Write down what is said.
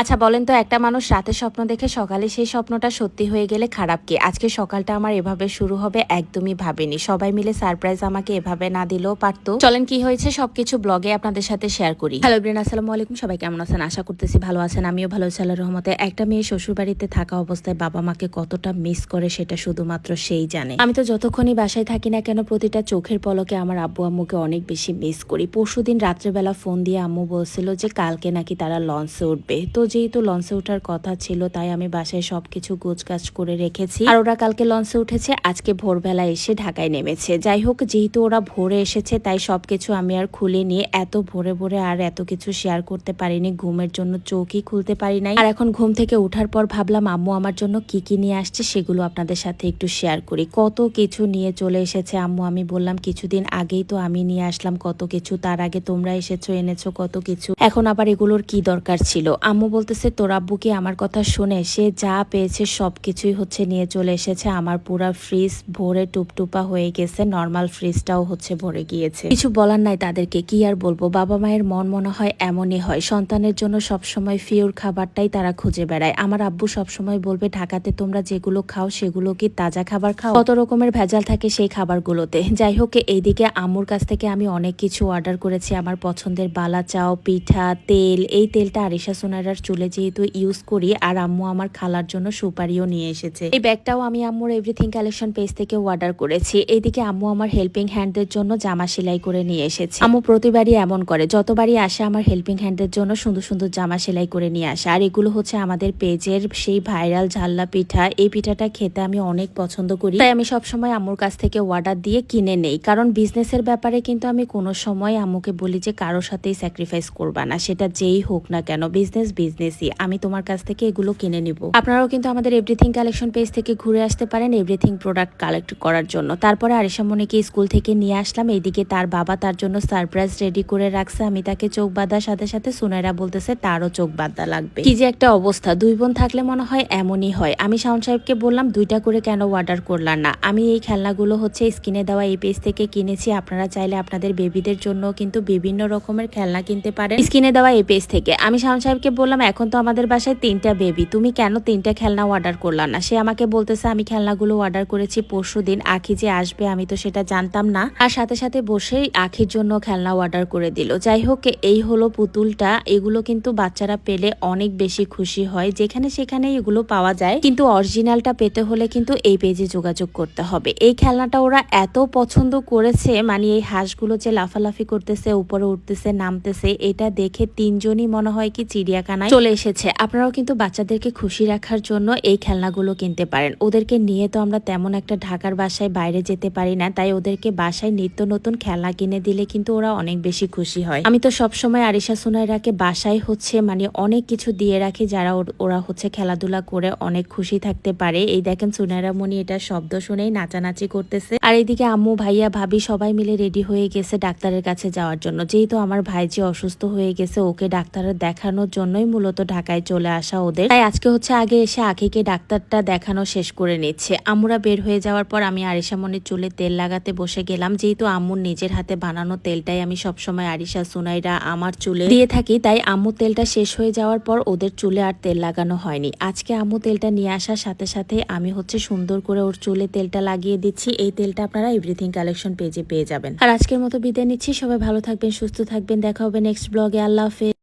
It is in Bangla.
আচ্ছা বলেন তো একটা মানুষ রাতে স্বপ্ন দেখে সকালে সেই স্বপ্নটা সত্যি হয়ে গেলে খারাপ কি? আজকে সকালটা আমার এভাবে শুরু হবে একদমই ভাবিনি। সবাই মিলে সারপ্রাইজ আমাকে এভাবে না দিলেও পারতো। চলেন কি হয়েছে সবকিছু ব্লগে আপনাদের সাথে শেয়ার করি। হ্যালো ব্রেন আসসালামু আলাইকুম। সবাই কেমন আছেন? আশা করতেছি ভালো আছেন। আমিও ভালো আছি আল্লাহর রহমতে। একটা মেয়ে শ্বশুর বাড়িতে থাকা অবস্থায় বাবা মাকে কতটা মিস করে সেটা শুধুমাত্র সেই জানে। আমি তো যতক্ষণই বাসায় থাকি না কেন প্রতিটা চোখের পলকে আমার আব্বু আম্মুকে অনেক বেশি মিস করি। পরশুদিন রাত্রেবেলা ফোন দিয়ে আম্মু বলছিল যে কালকে নাকি তারা লঞ্চে উঠবে। তো যেহেতু লঞ্চে ওঠার কথা ছিল, তাই আমি বাসায় সবকিছু গোছগাছ করে রেখেছি। আর ওরা কালকে লঞ্চে উঠেছে, আজকে ভোরবেলা এসে ঢাকায় নেমেছে। যাই হোক, যেহেতু ওরা ভোরে এসেছে, তাই সবকিছু আমি আর খুলে নিয়ে এত ভোরে ভোরে আর এত কিছু শেয়ার করতে পারিনি, ঘুমের জন্য চোখই খুলতে পারি নাই। আর এখন ঘুম থেকে ওঠার পর ভাবলাম, আম্মু আমার জন্য কি কি নিয়ে আসছে সেগুলো আপনাদের সাথে একটু শেয়ার করি। কত কিছু নিয়ে চলে এসেছে আম্মু, আমি বললাম, কিছুদিন আগেই তো আমি নিয়ে আসলাম কত কিছু, তার আগে তোমরা এসেছ, এনেছো কত কিছু। এখন আবার এগুলোর কি দরকার ছিল? আম্মু বলতেছে, তোর আব্বু কি আমার কথা শুনে? সে যা পেয়েছে সব কিছুই হচ্ছে নিয়ে চলে এসেছে। আমার পুরা ফ্রিজ ভরে টুপটুপা হয়ে গেছে। নর্মাল ফ্রিজটাও হচ্ছে ভরে গিয়েছে। কিছু বলার নাই তাদেরকে, কি আর বলব? বাবা মায়ের মন মনে হয় এমনই হয়। সন্তানের জন্য সবসময় ফিওর খাবারটাই তারা খুঁজে বেড়ায়। আমার আব্বু সবসময় বলবে, ঢাকাতে তোমরা যেগুলো খাও, সেগুলো কি তাজা খাবার খাও? কত রকমের ভেজাল থাকে সেই খাবারগুলোতে। যাই হোক, এইদিকে আম্মুর কাছ থেকে আমি অনেক কিছু অর্ডার করেছি। আমার পছন্দের বালা চাও, পিঠা, তেল। এই তেলটা আরিশা সোনারার চুলে যেহেতু ইউজ করি আর আম্মু আমার খালার জন্য সুপারিও নিয়ে এসেছে। এই ব্যাগটাও আমি আম্মুর এভরিথিং কালেকশন পেজ থেকে অর্ডার করেছি। এইদিকে আম্মু আমার হেল্পিং হ্যান্ডদের জন্য জামা সেলাই করে নিয়ে এসেছে। আম্মু প্রতিবারই এমন করে, যতবারই আসে আমার হেল্পিং হ্যান্ডের জন্য সুন্দর সুন্দর জামা সেলাই করে নিয়ে আসে। আর এগুলো হচ্ছে আমাদের পেজের সেই ভাইরাল ঝাল্লা পিঠা। এই পিঠাটা খেতে আমি অনেক পছন্দ করি। তাই আমি সবসময় আম্মুর কাছ থেকে অর্ডার দিয়ে কিনে নেই। কারণ বিজনেসের ব্যাপারে কিন্তু আমি কোনো সময় আম্মুকে বলি যে কারোর সাথেই স্যাক্রিফাইস করবা না। সেটা যেই হোক না কেন বিজনেস বিজনেস বিজনেসই আমি তোমার কাছ থেকে এগুলো কিনে নিব। আপনারাও কিন্তু আমাদের এভরিথিং কালেকশন পেজ থেকে ঘুরে আসতে পারেন এভরিথিং প্রোডাক্ট কালেক্ট করার জন্য। তারপরে আরিশা মনিকে স্কুল থেকে নিয়ে আসলাম। এইদিকে তার বাবা তার জন্য সারপ্রাইজ রেডি করে রাখছে। আমি তাকে চোখ বাঁধার সাথে সাথে সুনাইরা বলতেছে, তারও চোখ বাঁধা লাগবে। কি যে একটা অবস্থা। দুই বোন থাকলে মনে হয় এমনই হয়। আমি শাওন সাহেবকে বললাম, দুইটা করে কেন অর্ডার করলাম না? আমি এই খেলনাগুলো হচ্ছে স্কিনে দেওয়া এই পেজ থেকে কিনেছি। আপনারা চাইলে আপনাদের বেবিদের জন্য কিন্তু বিভিন্ন রকমের খেলনা কিনতে পারেন। স্কিনে দেওয়া এই পেজ থেকে। আমি শাওন সাহেবকে বললাম এখন তো আমাদের বাসায় তিনটা বেবি তুমি কেন তিনটা খেলনা অর্ডার করলাম না? সে আমাকে বলতেছে, আমি খেলনাগুলো অর্ডার করেছি পরশু দিন। আখি যে আসবে, আমি তো সেটা জানতাম না। আর সাথে সাথে বসেই আখির জন্য খেলনা অর্ডার করে দিল। যাই হোক, এই হলো পুতুলটা। এগুলো কিন্তু বাচ্চারা পেলে অনেক বেশি খুশি হয়। যেখানে সেখানে এগুলো পাওয়া যায়। কিন্তু অরিজিনালটা পেতে হলে কিন্তু এই পেজে যোগাযোগ করতে হবে। এই খেলনাটা ওরা এত পছন্দ করেছে মানে এই হাঁসগুলো যে লাফালাফি করতেছে, উপরে উঠতেছে, নামতেছে, এটা দেখে তিনজনই মনে হয় কি চিড়িয়াখানায় চলে এসেছে। আপনারাও কিন্তু বাচ্চাদেরকে খুশি রাখার জন্য এই খেলনাগুলো কিনতে পারেন। ওদেরকে নিয়ে তো আমরা তেমন একটা ঢাকার বাসায় বাইরে যেতে পারি না, তাই ওদেরকে বাসায় নিত্য নতুন খেলনা কিনে দিলে কিন্তু ওরা অনেক বেশি খুশি হয়। আমি তো সবসময় আরিশা সুনাইরাকে বাসায় হচ্ছে মানে অনেক কিছু দিয়ে রাখি যারা ওরা হচ্ছে খেলাধুলা করে অনেক খুশি থাকতে পারে। এই দেখেন সুনাইরা মনি এটা শব্দ শুনেই নাচানাচি করতেছে। আর এইদিকে আম্মু, ভাইয়া, ভাবি সবাই মিলে রেডি হয়ে গেছে ডাক্তারের কাছে যাওয়ার জন্য। যেহেতু আমার ভাই যে অসুস্থ হয়ে গেছে, ওকে ডাক্তারের দেখানোর জন্যই মূলত ঢাকায় চলে আসা ওদের। তাই আজকে হচ্ছে আগে এসে আখিকে ডাক্তারটা দেখানো শেষ করে নিচ্ছে। আম্মুরা বের হয়ে যাওয়ার পর আমি আরিশা মনির চুলে তেল লাগাতে বসে গেলাম। যেহেতু আম্মুর নিজের হাতে বানানো তেলটাই আমি সবসময় আরিশা, সুনাইরা, আমার চুলে দিয়ে থাকি, তাই আম্মু তেলটা শেষ হয়ে যাওয়ার পর ওদের চুলে আর তেল লাগানো হয়নি। আজকে আম্মু তেলটা নিয়ে আসার সাথে সাথে আমি হচ্ছে সুন্দর করে ওর চুলে তেলটা লাগিয়ে দিচ্ছি। এই তেলটা আপনারা এভরিথিং কালেকশন পেজে পেয়ে যাবেন। আর আজকের মতো বিদায় নিচ্ছি। সবাই ভালো থাকবেন, সুস্থ থাকবেন। দেখা হবে নেক্সট ব্লগে আল্লাহ হাফেজ।